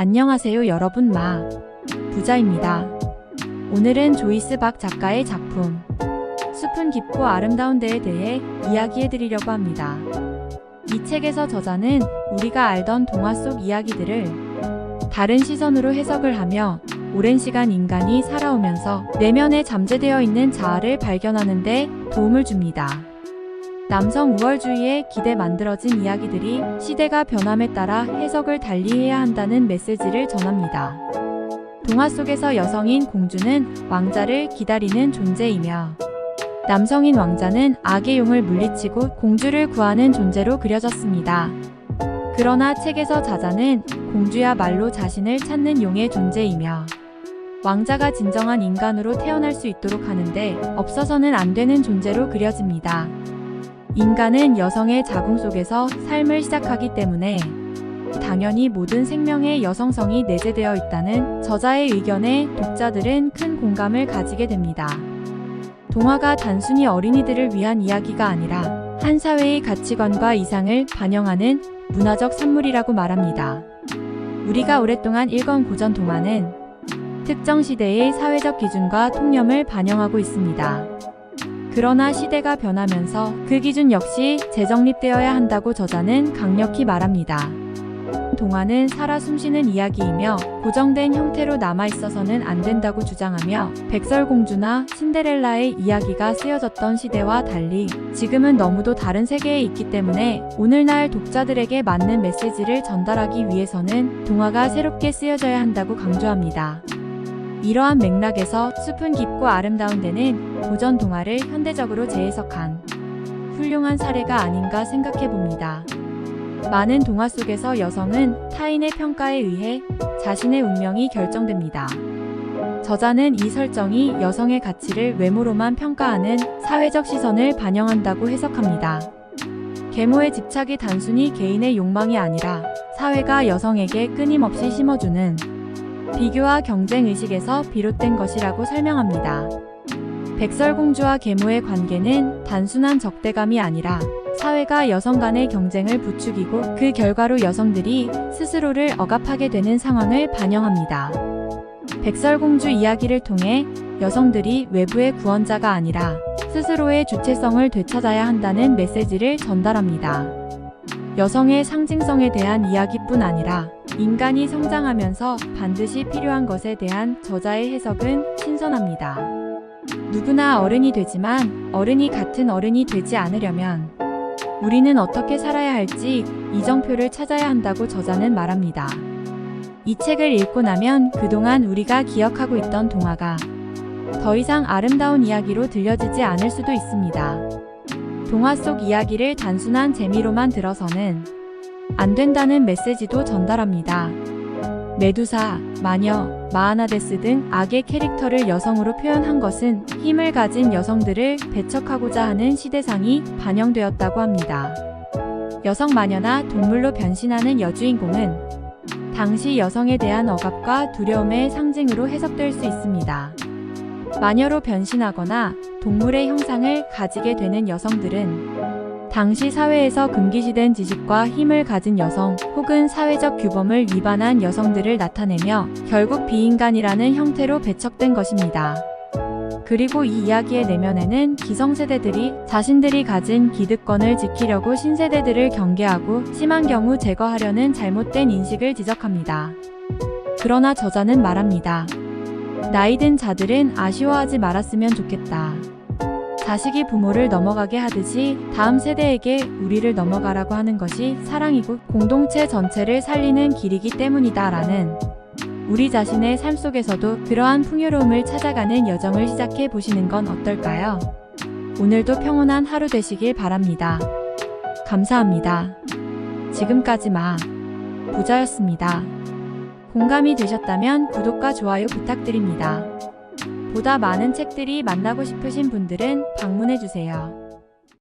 안녕하세요 여러분 마 부자입니다. 오늘은 조이스 박 작가의 작품 숲은 깊고 아름다운 데에 대해 이야기해 드리려고 합니다. 이 책에서 저자는 우리가 알던 동화 속 이야기들을 다른 시선으로 해석을 하며 오랜 시간 인간이 살아오면서 내면에 잠재되어 있는 자아를 발견하는 데 도움을 줍니다. 남성 우월주의에 기대 만들어진 이야기들이 시대가 변함에 따라 해석을 달리해야 한다는 메시지를 전합니다. 동화 속에서 여성인 공주는 왕자를 기다리는 존재이며 남성인 왕자는 악의 용을 물리치고 공주를 구하는 존재로 그려졌습니다. 그러나 책에서 자자는 공주야말로 자신을 찾는 용의 존재이며 왕자가 진정한 인간으로 태어날 수 있도록 하는데 없어서는 안 되는 존재로 그려집니다. 인간은 여성의 자궁 속에서 삶을 시작하기 때문에 당연히 모든 생명의 여성성이 내재되어 있다는 저자의 의견에 독자들은 큰 공감을 가지게 됩니다. 동화가 단순히 어린이들을 위한 이야기가 아니라 한 사회의 가치관과 이상을 반영하는 문화적 산물이라고 말합니다. 우리가 오랫동안 읽은 고전 동화는 특정 시대의 사회적 기준과 통념을 반영하고 있습니다. 그러나 시대가 변하면서 그 기준 역시 재정립되어야 한다고 저자는 강력히 말합니다. 동화는 살아 숨쉬는 이야기이며 고정된 형태로 남아있어서는 안 된다고 주장하며 백설공주나 신데렐라의 이야기가 쓰여졌던 시대와 달리 지금은 너무도 다른 세계에 있기 때문에 오늘날 독자들에게 맞는 메시지를 전달하기 위해서는 동화가 새롭게 쓰여져야 한다고 강조합니다. 이러한 맥락에서 숲은 깊고 아름다운 데는 고전 동화를 현대적으로 재해석한 훌륭한 사례가 아닌가 생각해 봅니다. 많은 동화 속에서 여성은 타인의 평가에 의해 자신의 운명이 결정됩니다. 저자는 이 설정이 여성의 가치를 외모로만 평가하는 사회적 시선을 반영한다고 해석합니다. 계모의 집착이 단순히 개인의 욕망이 아니라 사회가 여성에게 끊임없이 심어주는 비교와 경쟁 의식에서 비롯된 것이라고 설명합니다. 백설공주와 계모의 관계는 단순한 적대감이 아니라 사회가 여성 간의 경쟁을 부추기고 그 결과로 여성들이 스스로를 억압하게 되는 상황을 반영합니다. 백설공주 이야기를 통해 여성들이 외부의 구원자가 아니라 스스로의 주체성을 되찾아야 한다는 메시지를 전달합니다. 여성의 상징성에 대한 이야기뿐 아니라 인간이 성장하면서 반드시 필요한 것에 대한 저자의 해석은 신선합니다. 누구나 어른이 되지만 어른이 같은 어른이 되지 않으려면 우리는 어떻게 살아야 할지 이정표를 찾아야 한다고 저자는 말합니다. 이 책을 읽고 나면 그동안 우리가 기억하고 있던 동화가 더 이상 아름다운 이야기로 들려지지 않을 수도 있습니다. 동화 속 이야기를 단순한 재미로만 들어서는 안 된다는 메시지도 전달합니다. 메두사, 마녀, 마하나데스 등 악의 캐릭터를 여성으로 표현한 것은 힘을 가진 여성들을 배척하고자 하는 시대상이 반영되었다고 합니다. 여성 마녀나 동물로 변신하는 여주인공은 당시 여성에 대한 억압과 두려움의 상징으로 해석될 수 있습니다. 마녀로 변신하거나 동물의 형상을 가지게 되는 여성들은 당시 사회에서 금기시된 지식과 힘을 가진 여성 혹은 사회적 규범을 위반한 여성들을 나타내며 결국 비인간이라는 형태로 배척된 것입니다. 그리고 이 이야기의 내면에는 기성세대들이 자신들이 가진 기득권을 지키려고 신세대들을 경계하고 심한 경우 제거하려는 잘못된 인식을 지적합니다. 그러나 저자는 말합니다. 나이든 자들은 아쉬워하지 말았으면 좋겠다. 자식이 부모를 넘어가게 하듯이 다음 세대에게 우리를 넘어가라고 하는 것이 사랑이고 공동체 전체를 살리는 길이기 때문이다 라는 우리 자신의 삶 속에서도 그러한 풍요로움을 찾아가는 여정을 시작해 보시는 건 어떨까요? 오늘도 평온한 하루 되시길 바랍니다. 감사합니다. 지금까지 마 부자였습니다. 공감이 되셨다면 구독과 좋아요 부탁드립니다. 보다 많은 책들이 만나고 싶으신 분들은 방문해 주세요.